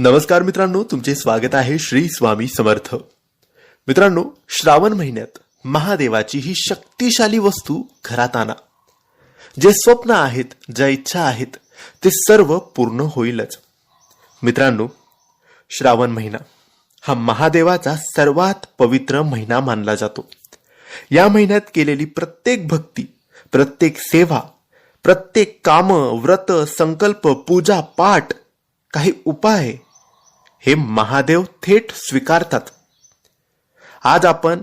नमस्कार मित्रांनो तुमचे स्वागत आहे श्री स्वामी समर्थ. मित्रांनो श्रावण महिन्यात महादेवाची ही शक्तिशाली वस्तू घरात आणा. जे स्वप्न आहेत ज्या इच्छा आहेत ते सर्व पूर्ण होईलच. मित्रांनो श्रावण महिना हा महादेवाचा सर्वात पवित्र महिना मानला जातो. या महिन्यात केलेली प्रत्येक भक्ती प्रत्येक सेवा प्रत्येक काम व्रत संकल्प पूजा पाठ काही उपाय हे महादेव थेट स्वीकारतात. आज आपण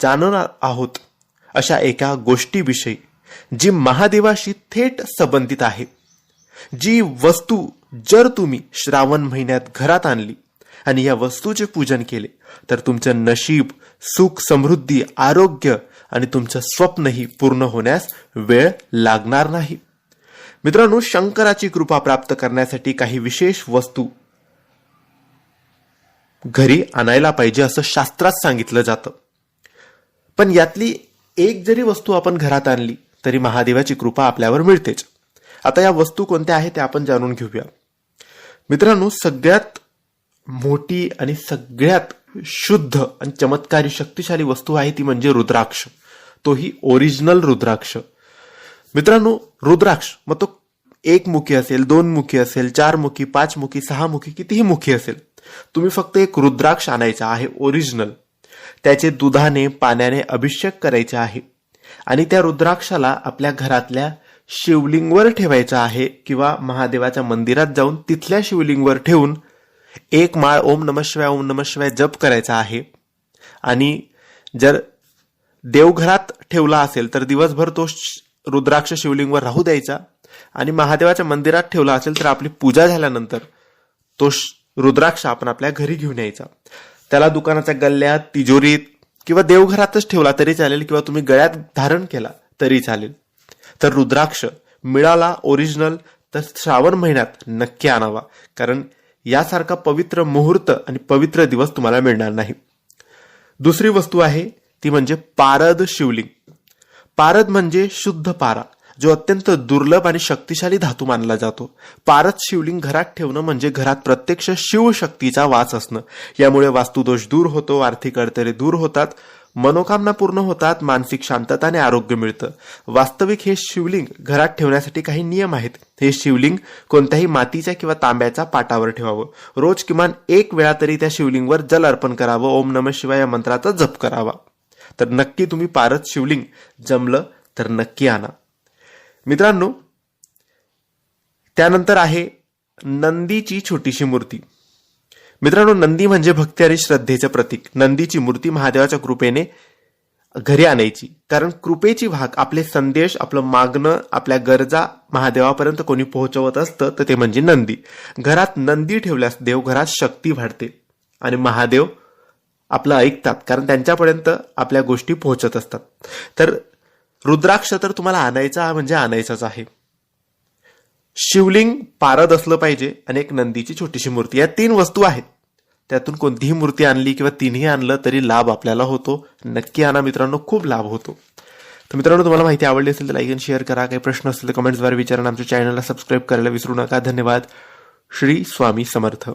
जाणणार आहोत अशा एका गोष्टीविषयी जी महादेवाशी थेट संबंधित आहे. जी वस्तू जर तुम्ही श्रावण महिन्यात घरात आणली आणि या वस्तूचे पूजन केले तर तुमचं नशीब सुख समृद्धी आरोग्य आणि तुमचं स्वप्नही पूर्ण होण्यास वेळ लागणार नाही. मित्रांनो शंकराची कृपा प्राप्त करण्यासाठी काही विशेष वस्तू घरी आणायला पाहिजे असं शास्त्रात सांगितलं जातं. पण यातली एक जरी वस्तू आपण घरात आणली तरी महादेवाची कृपा आपल्यावर मिळतेच. आता या वस्तू कोणत्या आहेत त्या आपण जाणून घेऊया. मित्रांनो सगळ्यात मोठी आणि सगळ्यात शुद्ध आणि चमत्कारी शक्तिशाली वस्तू आहे ती म्हणजे रुद्राक्ष. तोही ओरिजिनल रुद्राक्ष. मित्रांनो रुद्राक्ष मग तो एक मुखी असेल दोन मुखी असेल चार मुखी पाच मुखी सहा मुखी कितीही मुखी असेल तुम्ही फक्त एक रुद्राक्ष आणायचा आहे ओरिजिनल त्याचे दुधाने पाण्याने अभिषेक करायचे आहे. आणि त्या रुद्राक्षाला आपल्या घरातल्या शिवलिंगवर ठेवायचं आहे किंवा महादेवाच्या मंदिरात जाऊन तिथल्या शिवलिंगवर ठेवून एक माळ ओम नम शिवाय ओम नम शिवाय जप करायचा आहे. आणि जर देवघरात ठेवला असेल तर दिवसभर तो रुद्राक्ष शिवलिंगवर राहू द्यायचा. आणि महादेवाच्या मंदिरात ठेवला असेल तर आपली पूजा झाल्यानंतर तो रुद्राक्ष आपण आपल्या घरी घेऊन यायचा. त्याला दुकानाच्या गल्ल्यात तिजोरीत किंवा देवघरातच ठेवला तरी चालेल किंवा तुम्ही गळ्यात धारण केला तरी चालेल. तर रुद्राक्ष मिळाला ओरिजिनल तर श्रावण महिन्यात नक्की आणावा. कारण यासारखा पवित्र मुहूर्त आणि पवित्र दिवस तुम्हाला मिळणार नाही. दुसरी वस्तू आहे ती म्हणजे पारद शिवलिंग. पारद म्हणजे शुद्ध पारा. जो अत्यंत दुर्लभ आणि शक्तिशाली धातू मानला जातो. पारच शिवलिंग घरात ठेवणं म्हणजे घरात प्रत्यक्ष शिवशक्तीचा वास असणं. यामुळे वास्तुदोष दूर होतो आर्थिक अडथळे दूर होतात मनोकामना पूर्ण होतात मानसिक शांतता आणि आरोग्य मिळतं. वास्तविक हे शिवलिंग घरात ठेवण्यासाठी काही नियम आहेत. हे शिवलिंग कोणत्याही मातीच्या किंवा तांब्याच्या पाटावर ठेवावं. रोज किमान एक वेळा तरी त्या शिवलिंगवर जल अर्पण करावं. ओम नम शिवाय या मंत्राचा जप करावा. तर नक्की तुम्ही पारत शिवलिंग जमलं तर नक्की आणा. मित्रांनो त्यानंतर आहे नंदीची छोटीशी मूर्ती. मित्रांनो नंदी म्हणजे भक्ती आणि श्रद्धेचं प्रतीक. नंदीची मूर्ती महादेवाच्या कृपेने घरी आणायची. कारण कृपेची भाग आपले संदेश आपलं मागणं आपल्या गरजा महादेवापर्यंत कोणी पोहोचवत असतं तर ते म्हणजे नंदी. घरात नंदी ठेवल्यास देवघरात शक्ती वाढते. आणि महादेव आपलं ऐकतात कारण त्यांच्यापर्यंत आपल्या गोष्टी पोहोचत असतात. तर रुद्राक्ष तर तुम्हाला आणायचा म्हणजे आणायचाच आहे. शिवलिंग पारद असलं पाहिजे आणि एक नंदीची छोटीशी मूर्ती. या तीन वस्तू आहेत. त्यातून कोणतीही मूर्ती आणली किंवा तिन्ही आणलं तरी लाभ आपल्याला होतो. नक्की आणा मित्रांनो खूप लाभ होतो. तर मित्रांनो तुम्हाला माहिती आवडली असेल तर लाईक आणि शेअर करा. काही प्रश्न असतील तर कमेंट्सद्वारे विचारा आमच्या चॅनलला सबस्क्राईब करायला विसरू नका. धन्यवाद. श्री स्वामी समर्थ.